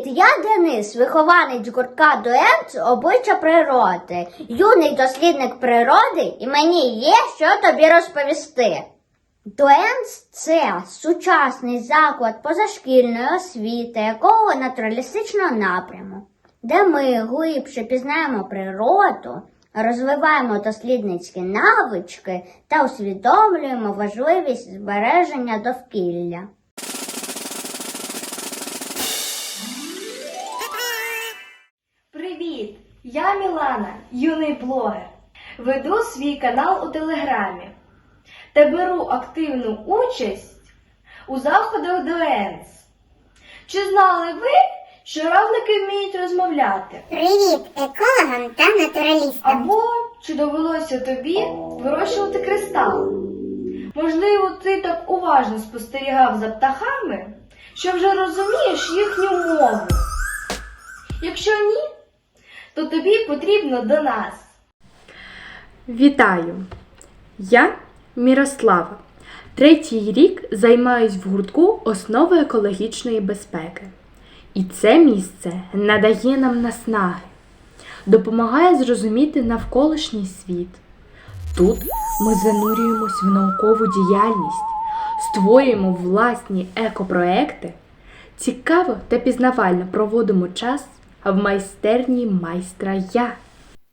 Привіт, я Денис, вихованець гуртка Дуенц обличчя природи, юний дослідник природи, і мені є що тобі розповісти. Дуенц це сучасний заклад позашкільної освіти якого натуралістичного напряму, де ми глибше пізнаємо природу, розвиваємо дослідницькі навички та усвідомлюємо важливість збереження довкілля. Я Мілана, юний блогер. Веду свій канал у Телеграмі та беру активну участь у заходах ДОЕНС. Чи знали ви, що равлики вміють розмовляти? Привіт екологам та натуралістам. Або чи довелося тобі вирощувати кристал? Можливо, ти так уважно спостерігав за птахами, що вже розумієш їхню мову. Якщо ні, то тобі потрібно до нас. Вітаю! Я Мірослава. Третій рік займаюсь в гуртку основи екологічної безпеки. І це місце надає нам наснаги, допомагає зрозуміти навколишній світ. Тут ми занурюємось в наукову діяльність, створюємо власні екопроекти, цікаво та пізнавально проводимо час в майстерні майстра я.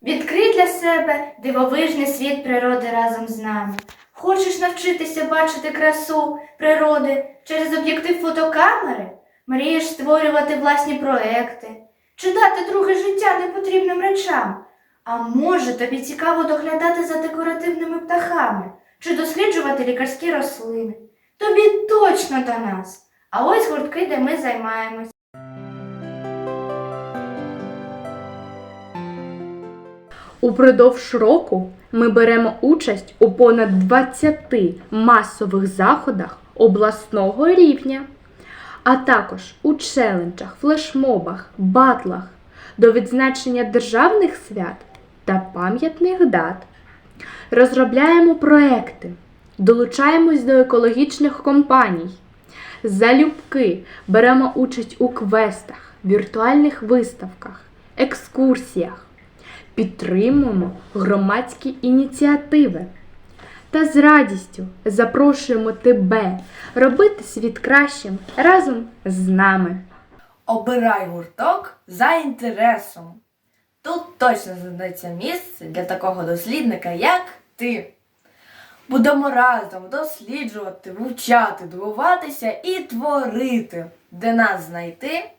Відкрий для себе дивовижний світ природи разом з нами. Хочеш навчитися бачити красу природи через об'єктив фотокамери? Мрієш створювати власні проекти? Чи дати друге життя непотрібним речам? А може тобі цікаво доглядати за декоративними птахами чи досліджувати лікарські рослини? Тобі точно до нас. А ось гуртки, де ми займаємось. Упродовж року ми беремо участь у понад 20 масових заходах обласного рівня, а також у челенджах, флешмобах, батлах до відзначення державних свят та пам'ятних дат. Розробляємо проекти, долучаємось до екологічних компаній. Залюбки беремо участь у квестах, віртуальних виставках, екскурсіях підтримуємо громадські ініціативи та з радістю запрошуємо тебе робити світ кращим разом з нами. Обирай гурток за інтересом. Тут точно знайдеться місце для такого дослідника, як ти. Будемо разом досліджувати, вивчати, дивуватися і творити, де нас знайти